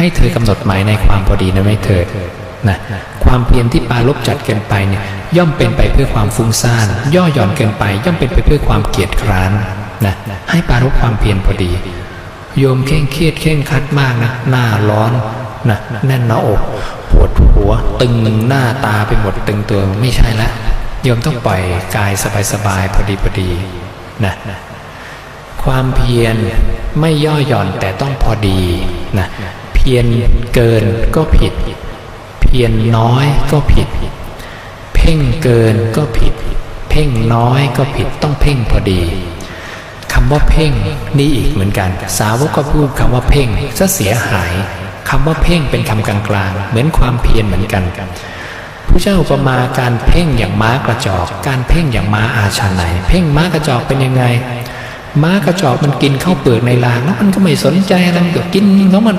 ให้เธอกำหนดหมายในความพอดีนั้นไม่เถิดนะความเพียรที่ปาลบจัดเกินไปเนี่ยย่อมเป็นไปเพื่อความฟุ้งซ่านย่อหย่อนเกินไป ย่อมเป็นไปเพื่อความเกียจคร้านนะให้ปารบความเพียรพอดี โยมเคร่งเครียดเคร่งคัดมากนะหน้าร้อนนะแน่นหน้าอกปวดหัว ตึงหน้าตาไปหมดตึงตัวไม่ใช่ละโยมต้องปล่อยกายสบายๆพอดีพอดีนะความเพียรไม่ย่อหย่อนแต่ต้องพอดีนะ พียรเกินก็ผิด เพียรน้อยก็ผิด เพ่งเกินก็ผิด เพ่งน้อยก็ผิดต้องเพ่งพอดีคำว่าเพ่งนี่อีกเหมือนกัน สาวกก็พูดคำว่าเพ่งซะเสียหายคำว่าเพ่งเป็นคำกลางๆเหมือนความเพียรเหมือนกันผู้เจ้าอุปมาการเพ่งอย่างม้ากระจอก การเพ่งอย่างม้าอาชาไหน เพ่งม้ากระจอกเป็นยังไงม้ากระจอกมันกินข้าวเปลือกในรางแล้วมันก็ไม่สนใจอะไรมันก็กินของมัน